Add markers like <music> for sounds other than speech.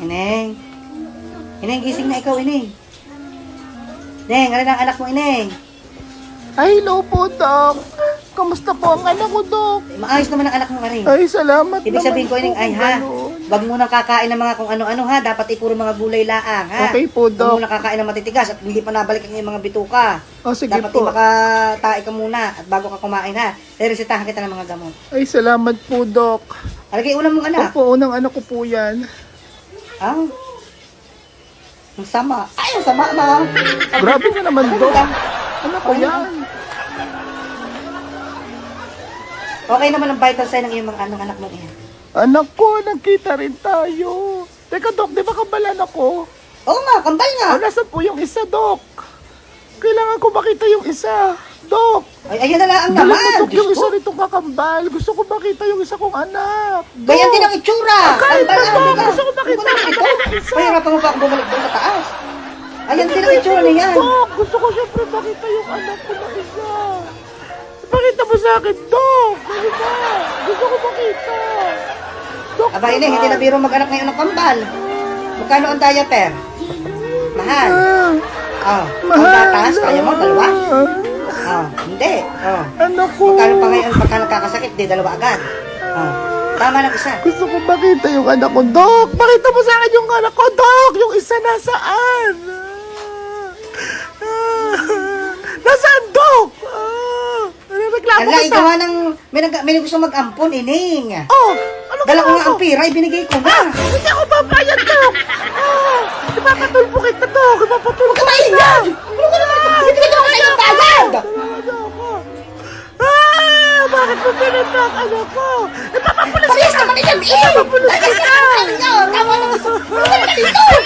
Ineng. Ineng, gising na ikaw, Ineng. Ineng, ano ang anak mo, Ineng? Ay, hello po, Dok. Kamusta po ang anak ko, Dok? Maayos naman ang anak mo, Ineng. Ay, salamat Ibig sabihin ko, Ineng, ay ha, wag mo nang kakain ng mga kung ano-ano ha, dapat ay puro mga gulay laang ha. Okay po, Huwag Dok. mo nang kakain ng matitigas at hindi pa nabalik ang iyong mga bituka. Oh, sige dapat po. makatae ka muna at bago ka kumain ha. Resetahan kita ng mga gamot. Ay, salamat po, Dok. Alagay ulam mong anak. Opo, unang anak ko po yan. Ah. Ang sama. Ay, ang sama ma. Grabe ka naman, Dok. Anak ko yan. Okay naman ang vital sign ng iyong mga anong anak mo yan. Anak ko, nagkita rin tayo. Teka, Dok, di ba kabalan ako? Oo nga, kambal nga. O, nasa po yung isa, Dok? Kailangan ko makita yung isa. Dok, Ay, ayun na lang ang dala naman. Dok, yung isa nitong kakambal. Gusto ko makita yung isa kong anak. Ganyan din ang itsura. Kahit Kambal pa, nga, Dok. di ba? Gusto ko makita Hindi ang ito. iba ng isa. Pahirapan mo pa ako bumalik doon sa taas. Ayan din ang itsura niya. Dok, gusto ko siyempre makita yung anak ko na isa. Pakita mo sa akin, Dok. Ano ba? Gusto ko makita. Dok, Aba, ini, hindi na biro mag-anak ngayon ng kambal. Magkano ang diaper? Mahal. Ah, Oh, ang gatas, kaya mo, dalawa? Oh, hindi. Oh. Anak ko. Magkano pa ngayon, pagka nagkakasakit, di dalawa agad. Oh. Tama ng isa. Gusto ko makita yung anak ko, Dok. Pakita mo sa akin yung anak ko, Dok. Yung isa nasaan? Ah, Nasaan, Dok? Ah, Reklamo Ala, kita. igawa ng, may, nag, may gusto mag-ampon, ining. Oh, ano Dala ko nga ang pira, ibinigay ko na. Hindi ako papayag, Dok. Ah, ipapatulpo kita, Dok. Ipapatulpo Huwag ka maingay! Bakit mo pinatrak, anak ko? Ipapapulis ka! Paris naman ilang eh! Ipapapulis ka! Tama naman! <laughs> Tama!